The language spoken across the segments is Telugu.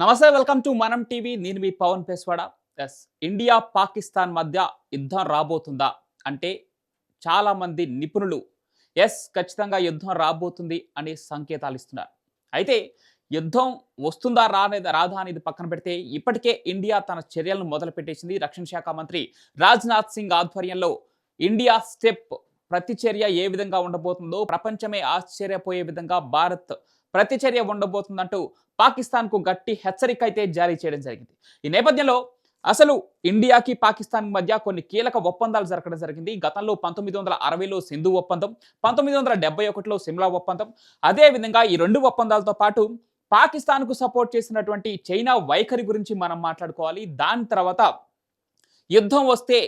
నమస్తే వెల్కమ్ టు మనం టీవీ. నేను మీ పవన్ పేస్వాడ. ఎస్ ఇండియా పాకిస్తాన్ మధ్య యుద్ధం రాబోతుందా? అంటే చాలామంది నిపుణులు ఎస్ ఖచ్చితంగా యుద్ధం రాబోతుంది అనే సంకేతాలు ఇస్తున్నారు. అయితే యుద్ధం వస్తుందా రానేది రాదా అనేది పక్కన పెడితే ఇప్పటికే ఇండియా తన చర్యలను మొదలుపెట్టేసింది రక్షణ శాఖ మంత్రి రాజ్నాథ్ సింగ్ ఆధ్వర్యంలో. ఇండియా స్టెప్ ప్రతిచర్య ఏ విధంగా ఉండబోతుందో ప్రపంచమే ఆశ్చర్యపోయే విధంగా భారత్ ప్రతిచర్య ఉండబోతుందంటూ పాకిస్తాన్కు గట్టి హెచ్చరిక అయితే జారీ చేయడం జరిగింది. ఈ నేపథ్యంలో అసలు ఇండియాకి పాకిస్తాన్ మధ్య కొన్ని కీలక ఒప్పందాలు జరగడం జరిగింది. గతంలో పంతొమ్మిది వందల అరవైలో సింధు ఒప్పందం పంతొమ్మిది వందల డెబ్బై ఒకటిలో సిమ్లా ఒప్పందం. అదేవిధంగా ఈ రెండు ఒప్పందాలతో పాటు పాకిస్తాన్కు సపోర్ట్ చేసినటువంటి చైనా వైఖరి గురించి మనం మాట్లాడుకోవాలి. దాని తర్వాత యుద్ధం వస్తే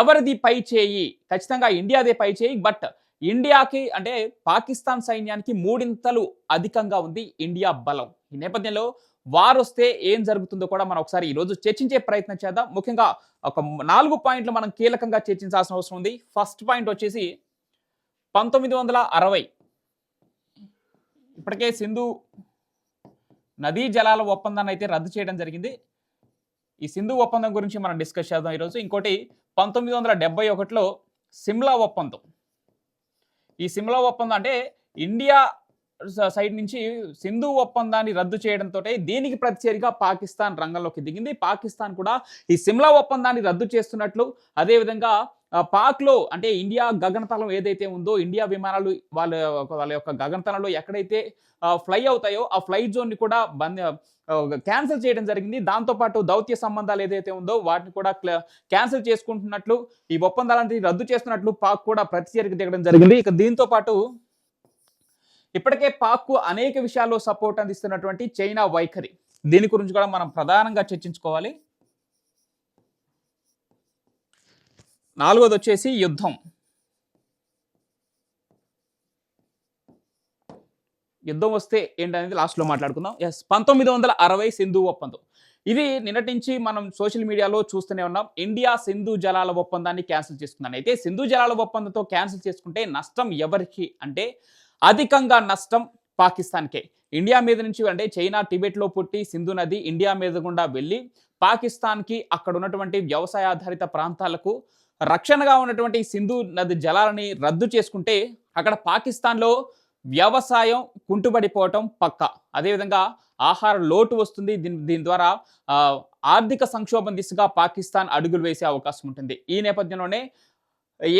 ఎవరిది పై చేయి? ఖచ్చితంగా ఇండియాదే పై చేయి. బట్ ఇండియాకి అంటే పాకిస్తాన్ సైన్యానికి మూడింతలు అధికంగా ఉంది ఇండియా బలం. ఈ నేపథ్యంలో వారు వస్తే ఏం జరుగుతుందో కూడా మనం ఒకసారి ఈరోజు చర్చించే ప్రయత్నం చేద్దాం. ముఖ్యంగా ఒక నాలుగు పాయింట్లు మనం కీలకంగా చర్చించాల్సిన అవసరం ఉంది. ఫస్ట్ పాయింట్ వచ్చేసి పంతొమ్మిది వందల అరవై. ఇప్పటికే సింధు నదీ జలాల ఒప్పందాన్ని అయితే రద్దు చేయడం జరిగింది. ఈ సింధు ఒప్పందం గురించి మనం డిస్కస్ చేద్దాం ఈరోజు. ఇంకోటి పంతొమ్మిది వందల డెబ్బై ఒకటిలో సిమ్లా ఒప్పందం. ఈ సిమ్లా ఒప్పందం అంటే ఇండియా సైడ్ నుంచి సింధు ఒప్పందాన్ని రద్దు చేయడంతో దీనికి ప్రతిచేరిగా పాకిస్తాన్ రంగంలోకి దిగింది. పాకిస్తాన్ కూడా ఈ సిమ్లా ఒప్పందాన్ని రద్దు చేస్తున్నట్లు అదేవిధంగా పాక్లో అంటే ఇండియా గగనతలం ఏదైతే ఉందో ఇండియా విమానాలు వాళ్ళ వాళ్ళ యొక్క గగనతలంలో ఎక్కడైతే ఫ్లై అవుతాయో ఆ ఫ్లై జోన్ని కూడా బంద్ క్యాన్సిల్ చేయడం జరిగింది. దాంతోపాటు దౌత్య సంబంధాలు ఏదైతే ఉందో వాటిని కూడా క్యాన్సిల్ చేసుకుంటున్నట్లు ఈ ఒప్పందాలని రద్దు చేస్తున్నట్లు పాక్ కూడా ప్రతిచర్యకు దిగడం జరిగింది. ఇక దీంతో పాటు ఇప్పటికే పాక్కు అనేక విషయాల్లో సపోర్ట్ అందిస్తున్నటువంటి చైనా వైఖరి. దీని గురించి కూడా మనం ప్రధానంగా చర్చించుకోవాలి. నాలుగోది వచ్చేసి యుద్ధం. యుద్ధం వస్తే ఏంటనేది లాస్ట్లో మాట్లాడుకుందాం. ఎస్ పంతొమ్మిది వందల అరవై సింధు ఒప్పందం. ఇది నిన్నటి నుంచి మనం సోషల్ మీడియాలో చూస్తూనే ఉన్నాం. ఇండియా సింధు జలాల ఒప్పందాన్ని క్యాన్సిల్ చేసుకుందాం అయితే సింధు జలాల ఒప్పందంతో క్యాన్సిల్ చేసుకుంటే నష్టం ఎవరికి అంటే అధికంగా నష్టం పాకిస్తాన్కే. ఇండియా మీద నుంచి అంటే చైనా టిబెట్లో పుట్టి సింధు నది ఇండియా మీద గుండా వెళ్ళి పాకిస్తాన్కి అక్కడ ఉన్నటువంటి వ్యవసాయ ఆధారిత ప్రాంతాలకు రక్షణగా ఉన్నటువంటి సింధు నది జలాలని రద్దు చేసుకుంటే అక్కడ పాకిస్తాన్లో వ్యవసాయం కుంటుబడిపోవటం పక్క. అదేవిధంగా ఆహార లోటు వస్తుంది. దీని దీని ద్వారా ఆర్థిక సంక్షోభం దిశగా పాకిస్తాన్ అడుగులు వేసే అవకాశం ఉంటుంది. ఈ నేపథ్యంలోనే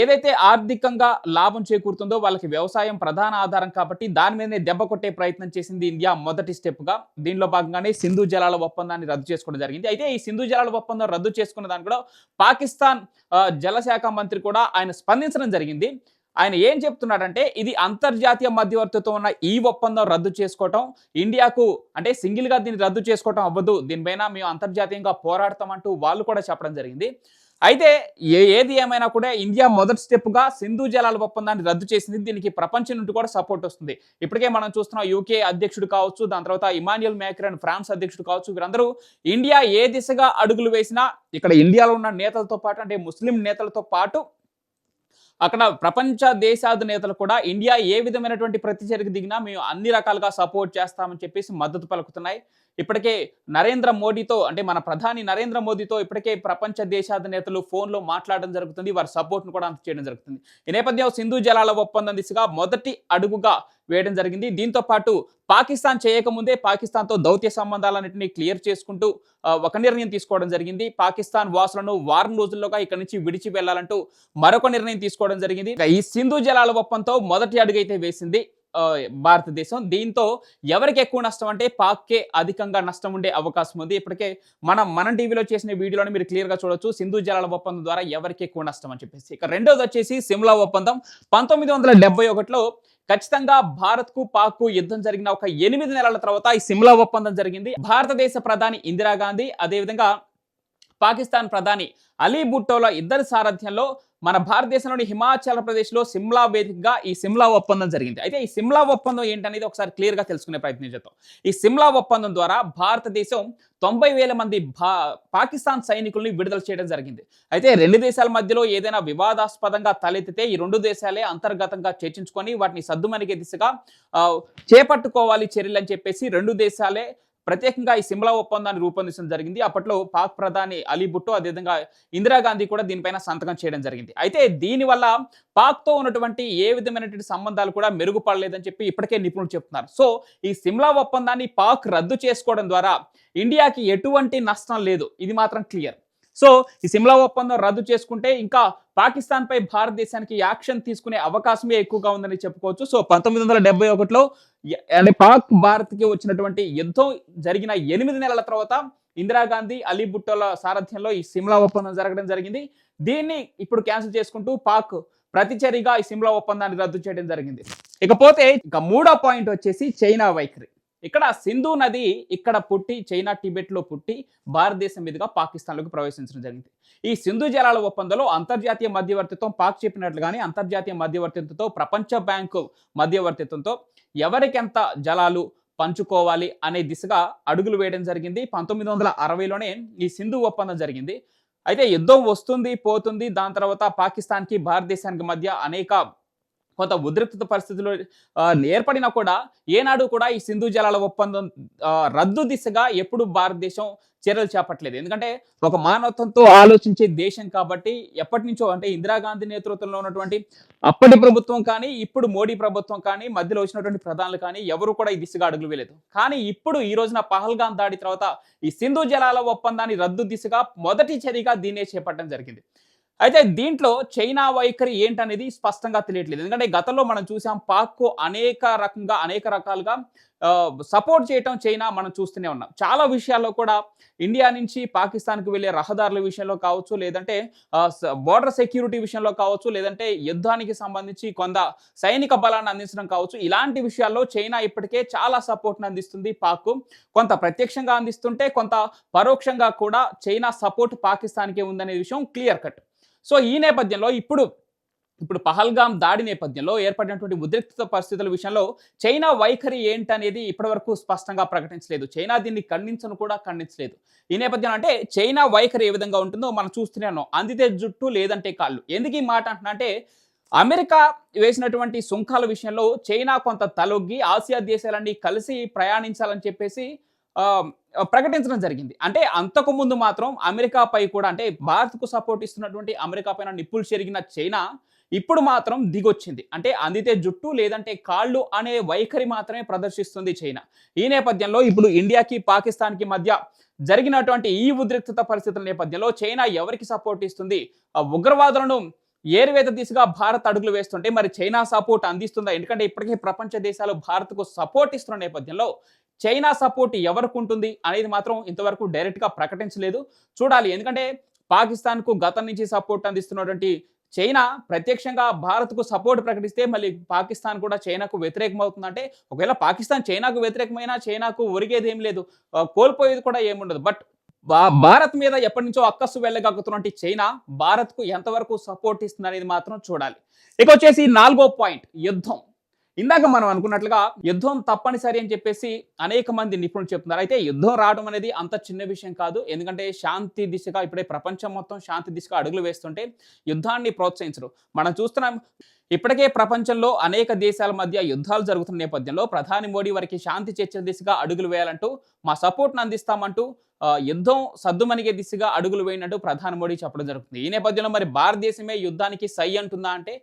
ఏదైతే ఆర్థికంగా లాభం చేకూరుతుందో వాళ్ళకి వ్యవసాయం ప్రధాన ఆధారం కాబట్టి దాని మీదనే దెబ్బ కొట్టే ప్రయత్నం చేసింది ఇండియా మొదటి స్టెప్గా. దీనిలో భాగంగానే సింధు జలాల ఒప్పందాన్ని రద్దు చేసుకోవడం జరిగింది. అయితే ఈ సింధు జలాల ఒప్పందం రద్దు చేసుకున్న దాని కూడా పాకిస్తాన్ జలశాఖ మంత్రి కూడా ఆయన స్పందించడం జరిగింది. ఆయన ఏం చెప్తున్నాడంటే ఇది అంతర్జాతీయ మధ్యవర్తితో ఉన్న ఈ ఒప్పందం రద్దు చేసుకోవటం ఇండియాకు అంటే సింగిల్గా దీన్ని రద్దు చేసుకోవటం అవ్వదు. దీనిపైన మేము అంతర్జాతీయంగా పోరాడతామంటూ వాళ్ళు కూడా చెప్పడం జరిగింది. అయితే ఏ ఏది ఏమైనా కూడా ఇండియా మొదటి స్టెప్గా సింధు జలాల ఒప్పందాన్ని రద్దు చేసింది. దీనికి ప్రపంచం నుండి కూడా సపోర్ట్ వస్తుంది. ఇప్పటికే మనం చూస్తున్నాం యూకే అధ్యక్షుడు కావచ్చు దాని తర్వాత ఇమాన్యుయల్ మేక్రన్ ఫ్రాన్స్ అధ్యక్షుడు కావచ్చు వీరందరూ ఇండియా ఏ దిశగా అడుగులు వేసినా ఇక్కడ ఇండియాలో ఉన్న నేతలతో పాటు అంటే ముస్లిం నేతలతో పాటు అక్కడ ప్రపంచ దేశాధినేతలు కూడా ఇండియా ఏ విధమైనటువంటి ప్రతిచర్యకు దిగినా మేము అన్ని రకాలుగా సపోర్ట్ చేస్తామని చెప్పేసి మద్దతు పలుకుతున్నాయి. ఇప్పటికే నరేంద్ర మోడీతో అంటే మన ప్రధాని నరేంద్ర మోదీతో ఇప్పటికే ప్రపంచ దేశాధినేతలు ఫోన్లో మాట్లాడడం జరుగుతుంది. వారి సపోర్ట్ను కూడా అంత చేయడం జరుగుతుంది. ఈ నేపథ్యంలో సింధు జలాల ఒప్పందం దిశగా మొదటి అడుగుగా వేయడం జరిగింది. దీంతో పాటు పాకిస్తాన్ చేయకముందే పాకిస్తాన్తో దౌత్య సంబంధాలన్నింటినీ క్లియర్ చేసుకుంటూ ఒక నిర్ణయం తీసుకోవడం జరిగింది. పాకిస్తాన్ వాసులను వారం రోజుల్లోగా ఇక్కడ నుంచి విడిచి వెళ్ళాలంటూ మరొక నిర్ణయం తీసుకోవడం జరిగింది. ఈ సింధు జలాల ఒప్పంతో మొదటి అడుగైతే వేసింది. భారతదేశం. దీంతో ఎవరికి ఎక్కువ నష్టం అంటే పాక్కే అధికంగా నష్టం ఉండే అవకాశం ఉంది. ఇప్పటికే మనం మనం టీవీలో చేసిన వీడియోలో మీరు క్లియర్గా చూడొచ్చు. సింధు జలాల ఒప్పందం ద్వారా ఎవరికి ఎక్కువ నష్టం అని చెప్పేసి. ఇక రెండోది వచ్చేసి సిమ్లా ఒప్పందం. పంతొమ్మిది వందల డెబ్బై ఒకటిలో ఖచ్చితంగా భారత్కు పాక్కు యుద్ధం జరిగిన ఒక ఎనిమిది నెలల తర్వాత ఈ సిమ్లా ఒప్పందం జరిగింది. భారతదేశ ప్రధాని ఇందిరాగాంధీ అదేవిధంగా పాకిస్తాన్ ప్రధాని అలీ భుట్టోల ఇద్దరి సారథ్యంలో మన భారతదేశంలోని హిమాచల్ ప్రదేశ్లో సిమ్లా వేదికగా ఈ సిమ్లా ఒప్పందం జరిగింది. అయితే ఈ సిమ్లా ఒప్పందం ఏంటనేది ఒకసారి క్లియర్గా తెలుసుకునే ప్రయత్నం చేద్దాం. ఈ సిమ్లా ఒప్పందం ద్వారా భారతదేశం తొంభై వేల మంది భా పాకిస్తాన్ సైనికుల్ని విడుదల చేయడం జరిగింది. అయితే రెండు దేశాల మధ్యలో ఏదైనా వివాదాస్పదంగా తలెత్తితే ఈ రెండు దేశాలే అంతర్గతంగా చర్చించుకొని వాటిని సద్దుమణిగే దిశగా చేపట్టుకోవాలి చర్యలు అని చెప్పేసి రెండు దేశాలే ప్రత్యేకంగా ఈ సిమ్లా ఒప్పందాన్ని రూపొందించడం జరిగింది. అప్పట్లో పాక్ ప్రధాని అలీ భుట్టో అదేవిధంగా ఇందిరాగాంధీ కూడా దీనిపైన సంతకం చేయడం జరిగింది. అయితే దీనివల్ల పాక్తో ఉన్నటువంటి ఏ విధమైనటువంటి సంబంధాలు కూడా మెరుగుపడలేదని చెప్పి ఇప్పటికే నిపుణులు చెప్తున్నారు. సో ఈ సిమ్లా ఒప్పందాన్ని పాక్ రద్దు చేసుకోవడం ద్వారా ఇండియాకి ఎటువంటి నష్టం లేదు. ఇది మాత్రం క్లియర్. సో ఈ సిమ్లా ఒప్పందం రద్దు చేసుకుంటే ఇంకా పాకిస్తాన్ పై భారతదేశానికి యాక్షన్ తీసుకునే అవకాశమే ఎక్కువగా ఉందని చెప్పుకోవచ్చు. సో పంతొమ్మిది వందల డెబ్బై ఒకటిలో అంటే పాక్ భారత్కి వచ్చినటువంటి యుద్ధం జరిగిన ఎనిమిది నెలల తర్వాత ఇందిరాగాంధీ అలీ భుట్టోల సారథ్యంలో ఈ సిమ్లా ఒప్పందం జరగడం జరిగింది. దీన్ని ఇప్పుడు క్యాన్సిల్ చేసుకుంటూ పాక్ ప్రతిచర్యగా ఈ సిమ్లా ఒప్పందాన్ని రద్దు చేయడం జరిగింది. ఇకపోతే ఇక మూడో పాయింట్ వచ్చేసి చైనా వైఖరి. ఇక్కడ సింధు నది ఇక్కడ పుట్టి చైనా టిబెట్లో పుట్టి భారతదేశం మీదుగా పాకిస్తాన్లోకి ప్రవేశించడం జరిగింది. ఈ సింధు జలాల ఒప్పందంలో అంతర్జాతీయ మధ్యవర్తిత్వం పాక్ చెప్పినట్లుగానే అంతర్జాతీయ మధ్యవర్తిత్వంతో ప్రపంచ బ్యాంకు మధ్యవర్తిత్వంతో ఎవరికెంత జలాలు పంచుకోవాలి అనే దిశగా అడుగులు వేయడం జరిగింది. పంతొమ్మిది వందల అరవైలోనే ఈ సింధు ఒప్పందం జరిగింది. అయితే యుద్ధం వస్తుంది పోతుంది దాని తర్వాత పాకిస్తాన్కి భారతదేశానికి మధ్య అనేక కొంత ఉద్రిక్తత పరిస్థితులు ఏర్పడినా కూడా ఏనాడు కూడా ఈ సింధు జలాల ఒప్పందం రద్దు దిశగా ఎప్పుడు భారతదేశం చర్యలు చేపట్టలేదు. ఎందుకంటే ఒక మానవత్వంతో ఆలోచించే దేశం కాబట్టి ఎప్పటి నుంచో అంటే ఇందిరాగాంధీ నేతృత్వంలో ఉన్నటువంటి అప్పటి ప్రభుత్వం కానీ ఇప్పుడు మోడీ ప్రభుత్వం కానీ మధ్యలో వచ్చినటువంటి ప్రధానులు కానీ ఎవరు కూడా ఈ దిశగా అడుగులు వేయలేదు. కానీ ఇప్పుడు ఈ రోజున పహల్గాన్ దాడి తర్వాత ఈ సింధు జలాల ఒప్పందాన్ని రద్దు దిశగా మొదటి చర్యగా దీన్నే చేపట్టడం జరిగింది. అయితే దీంట్లో చైనా వైఖరి ఏంటనేది స్పష్టంగా తెలియట్లేదు. ఎందుకంటే గతంలో మనం చూసాం పాక్ అనేక రకంగా అనేక రకాలుగా సపోర్ట్ చేయటం చైనా మనం చూస్తూనే ఉన్నాం. చాలా విషయాల్లో కూడా ఇండియా నుంచి పాకిస్తాన్కి వెళ్ళే రహదారుల విషయంలో కావచ్చు లేదంటే బోర్డర్ సెక్యూరిటీ విషయంలో కావచ్చు లేదంటే యుద్ధానికి సంబంధించి కొంత సైనిక బలాన్ని అందించడం కావచ్చు ఇలాంటి విషయాల్లో చైనా ఇప్పటికే చాలా సపోర్ట్ని అందిస్తుంది పాక్ కొంత ప్రత్యక్షంగా అందిస్తుంటే కొంత పరోక్షంగా కూడా చైనా సపోర్ట్ పాకిస్తాన్కే ఉందనే విషయం క్లియర్ కట్. సో ఈ నేపథ్యంలో ఇప్పుడు ఇప్పుడు పహల్గాం దాడి నేపథ్యంలో ఏర్పడినటువంటి ఉద్రిక్త పరిస్థితుల విషయంలో చైనా వైఖరి ఏంటనేది ఇప్పటివరకు స్పష్టంగా ప్రకటించలేదు. చైనా దీన్ని ఖండించను కూడా ఖండించలేదు. ఈ నేపథ్యంలో అంటే చైనా వైఖరి ఏ విధంగా ఉంటుందో మనం చూస్తున్నాను అందితే జుట్టు లేదంటే కాళ్ళు. ఎందుకు ఈ మాట అంటున్నా అంటే అమెరికా వేసినటువంటి సుంకాల విషయంలో చైనా కొంత తలొగ్గి ఆసియా దేశాలన్నీ కలిసి ప్రయాణించాలని చెప్పేసి ప్రకటించడం జరిగింది. అంటే అంతకు ముందు మాత్రం అమెరికాపై కూడా అంటే భారత్కు సపోర్ట్ ఇస్తున్నటువంటి అమెరికా పైన నిప్పులు చెరిగిన చైనా ఇప్పుడు మాత్రం దిగొచ్చింది. అంటే అందితే జుట్టు లేదంటే కాళ్ళు అనే వైఖరి మాత్రమే ప్రదర్శిస్తుంది చైనా. ఈ నేపథ్యంలో ఇప్పుడు ఇండియాకి పాకిస్తాన్కి మధ్య జరిగినటువంటి ఈ ఉద్రిక్తత పరిస్థితుల నేపథ్యంలో చైనా ఎవరికి సపోర్ట్ ఇస్తుంది? ఆ ఉగ్రవాదులను ఏరువేత దిశగా భారత్ అడుగులు వేస్తుంటే మరి చైనా సపోర్ట్ అందిస్తుందా? ఎందుకంటే ఇప్పటికే ప్రపంచ దేశాలు భారత్కు సపోర్ట్ ఇస్తున్న నేపథ్యంలో చైనా సపోర్ట్ ఎవరికి ఉంటుంది అనేది మాత్రం ఇంతవరకు డైరెక్ట్గా ప్రకటించలేదు. చూడాలి. ఎందుకంటే పాకిస్తాన్కు గతం నుంచి సపోర్ట్ అందిస్తున్నటువంటి చైనా ప్రత్యక్షంగా భారత్కు సపోర్ట్ ప్రకటిస్తే మళ్ళీ పాకిస్తాన్ కూడా చైనాకు వ్యతిరేకమవుతుందంటే ఒకవేళ పాకిస్తాన్ చైనాకు వ్యతిరేకమైనా చైనాకు ఒరిగేది ఏం లేదు కోల్పోయేది కూడా ఏముండదు. బట్ భారత్ మీద ఎప్పటి నుంచో అక్కస్సు వెళ్ళగక్కుతున్నటువంటి చైనా భారత్కు ఎంతవరకు సపోర్ట్ ఇస్తుంది అనేది మాత్రం చూడాలి. ఇక వచ్చేసి నాలుగో పాయింట్ యుద్ధం. ఇందాక మనం అనుకున్నట్లుగా యుద్ధం తప్పనిసరి అని చెప్పేసి అనేక మంది నిపుణులు చెప్తున్నారు. అయితే యుద్ధం రావడం అనేది అంత చిన్న విషయం కాదు. ఎందుకంటే శాంతి దిశగా ఇప్పుడే ప్రపంచం మొత్తం శాంతి దిశగా అడుగులు వేస్తుంటే యుద్ధాన్ని ప్రోత్సహించరు. మనం చూస్తున్నాం ఇప్పటికే ప్రపంచంలో అనేక దేశాల మధ్య యుద్ధాలు జరుగుతున్న నేపథ్యంలో ప్రధాని మోడీ వారికి శాంతి చర్చల దిశగా అడుగులు వేయాలంటూ మా సపోర్ట్ను అందిస్తామంటూ యుద్ధం సద్దుమణిగే దిశగా అడుగులు వేయినట్టు ప్రధాని మోడీ చెప్పడం జరుగుతుంది. ఈ నేపథ్యంలో మరి భారతదేశమే యుద్ధానికి సై అంటుందా అంటే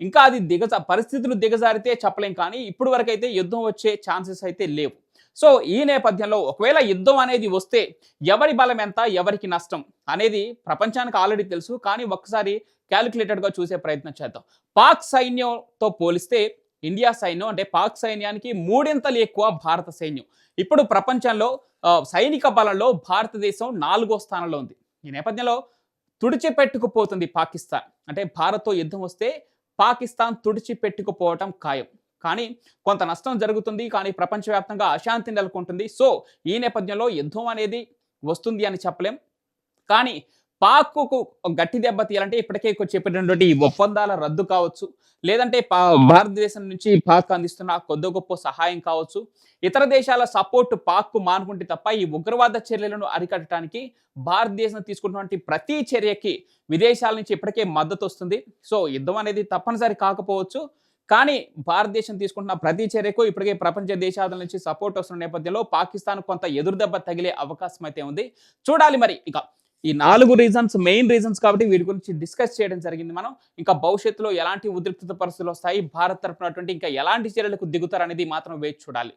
ఇంకా అది దిగజ పరిస్థితులు దిగజారితే చెప్పలేం కానీ ఇప్పుడు వరకు అయితే యుద్ధం వచ్చే ఛాన్సెస్ అయితే లేవు. సో ఈ నేపథ్యంలో ఒకవేళ యుద్ధం అనేది వస్తే ఎవరి బలం ఎంత ఎవరికి నష్టం అనేది ప్రపంచానికి ఆల్రెడీ తెలుసు. కానీ ఒక్కసారి క్యాలిక్యులేటెడ్గా చూసే ప్రయత్నం చేద్దాం. పాక్ సైన్యంతో పోలిస్తే ఇండియా సైన్యం అంటే పాక్ సైన్యానికి మూడింతలు ఎక్కువ భారత సైన్యం. ఇప్పుడు ప్రపంచంలో సైనిక బలంలో భారతదేశం నాలుగో స్థానంలో ఉంది. ఈ నేపథ్యంలో తుడిచిపెట్టుకుపోతుంది పాకిస్తాన్. అంటే భారత్తో యుద్ధం వస్తే పాకిస్తాన్ తుడిచిపెట్టుకుపోవటం ఖాయం. కానీ కొంత నష్టం జరుగుతుంది కానీ ప్రపంచవ్యాప్తంగా అశాంతి నెలకొంటుంది. సో ఈ నేపథ్యంలో యుద్ధం అనేది వస్తుంది అని చెప్పలేం. కానీ పాక్కు గట్టి దెబ్బ తీయాలంటే ఇప్పటికే చెప్పినటువంటి ఒప్పందాల రద్దు కావచ్చు లేదంటే పా భారతదేశం నుంచి పాక్ అందిస్తున్న కొద్ది గొప్ప సహాయం కావచ్చు. ఇతర దేశాల సపోర్ట్ పాక్కు మానుకుంటే తప్ప ఈ ఉగ్రవాద చర్యలను అరికట్టడానికి భారతదేశం తీసుకున్నటువంటి ప్రతి చర్యకి విదేశాల నుంచి ఇప్పటికే మద్దతు వస్తుంది. సో యుద్ధం అనేది తప్పనిసరి కాకపోవచ్చు. కానీ భారతదేశం తీసుకుంటున్న ప్రతి చర్యకు ఇప్పటికే ప్రపంచ దేశాల నుంచి సపోర్ట్ వస్తున్న నేపథ్యంలో పాకిస్తాన్ కొంత ఎదురుదెబ్బ తగిలే అవకాశం అయితే ఉంది. చూడాలి మరి ఇక ఈ నాలుగు రీజన్స్ మెయిన్ రీజన్స్ కాబట్టి వీటి గురించి డిస్కస్ చేయడం జరిగింది మనం. ఇంకా భవిష్యత్తులో ఎలాంటి ఉద్రిక్తత పరిస్థితులు వస్తాయి? భారత్ తరపునటువంటి ఇంకా ఎలాంటి చర్యలకు దిగుతారు అనేది మాత్రం వేచి చూడాలి.